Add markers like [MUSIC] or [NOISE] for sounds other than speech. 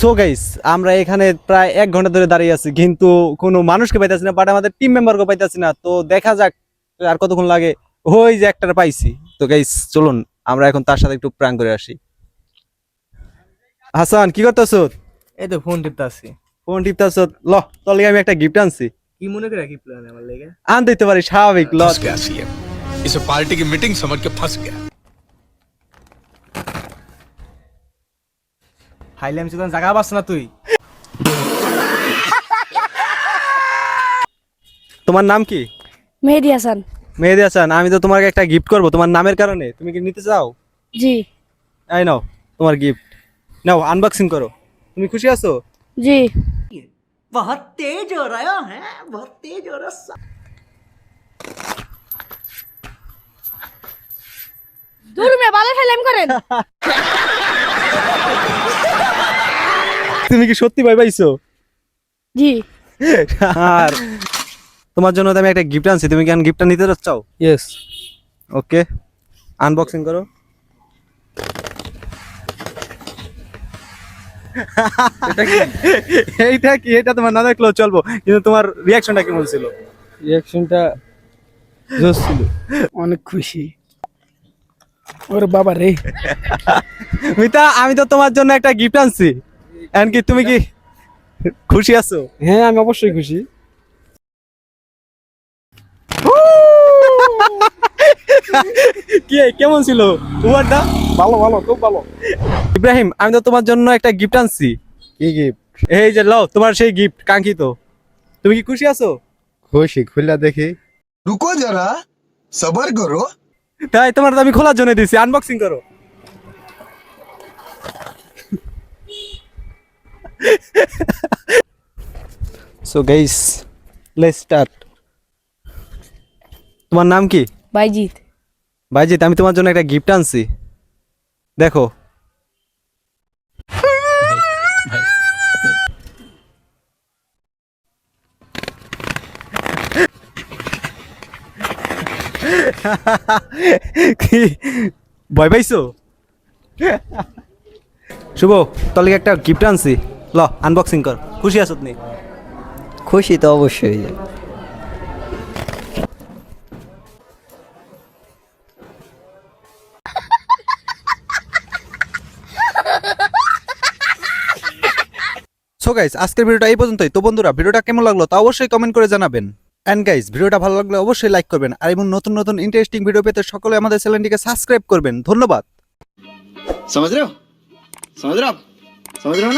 So guys আমরা এখানে প্রায় এক ঘন্টা ধরে দাঁড়িয়ে আছি কিন্তু কোনো মানুষকে পাইতাছি না বাট আমাদের টিম মেম্বারকে পাইতাছি না তো দেখা যাক আর কতক্ষণ লাগে ওই যে একটা পাইছি তো গাইস চলুন আমরা এখন তার সাথে একটু প্রাণ করে আসি হাসান কি করতেছ এই তো ফোন টিপতে আসছি ফোন টিপতেছ ল তোর লিগে আমি একটা গিফট আনছি কি মনে করে কি প্ল্যান আমার লেগে আন দিতে পারি স্বাভাবিক ল फंस गया सीएम इसे पार्टी की मीटिंग समझ के फंस गया হাইলে আমি যখন জায়গা পাস না তুই? তোমার নাম কি? মেহেদি হাসান। মেহেদি হাসান আমি তো তোমাকে একটা গিফট করব তোমার নামের কারণে। তুমি কি নিতে চাও? জি। আই নাও তোমার গিফট নাও আনবক্সিং করো। তুমি খুশি আছো? জি। বহুত তেজ হো রহা হ্যাঁ বহুত তেজ হো রহা দূর মে বালে ফেলেম করেন। [LAUGHS] তুমি কি সত্যি ভয় পাইছো? জি। আর তোমার জন্য তো আমি একটা গিফট আনছি। তুমি কি গিফটটা নিতে চাও ইয়েস ওকে আনবক্সিং করো। এইটা কি? এটা তোমার না দেখলেও চলবো। কিন্তু তোমার রিয়াকশনটা কেমন ছিল? রিয়াকশনটা জোস ছিল। অনেক খুশি। ওরে বাবা রে। মিতা আমি তো তোমার জন্য একটা গিফট আনছি। এনকি তুমি কি খুশি আছো? হ্যাঁ আমি অবশ্যই খুশি। [LAUGHS] কে কেমন ছিল উবারটা ভালো ভালো খুব ভালো। ইব্রাহিম আমি তো তোমার জন্য একটা গিফট আনছি। কি গিফট এই যে লও তোমার সেই গিফট কাঙ্ক্ষিত। তুমি কি খুশি আছো? খুশি খুললা দেখি। রুকো যারা সবার করো। তাই তোমার আমি খোলার জন্য দিছি আনবক্সিং করো। সো গাইস লেটস স্টার্ট তোমার নাম কি? বাইজিৎ। ভাইজিৎ আমি তোমার জন্য একটা গিফট আনছি। দেখো। কি? ভয় পাইছো? শুভ তাহলে একটা গিফট আনছি। ল আনবক্সিং কর। খুশি আছো তুমি? খুশি তো অবশ্যই। সো গাইজ আজকের ভিডিওটা এই পর্যন্তই। তো বন্ধুরা ভিডিওটা কেমন লাগল তা অবশ্যই কমেন্ট করে জানাবেন। অ্যান্ড গাইজ ভিডিওটা ভালো লাগলে অবশ্যই লাইক করবেন। আর এবং নতুন নতুন ইন্টারেস্টিং ভিডিও পেতে সকলে আমাদের চ্যানেলটিকে সাবস্ক্রাইব করবেন। ধন্যবাদ। সমাজ রেও সমাজ রাও সমাজ না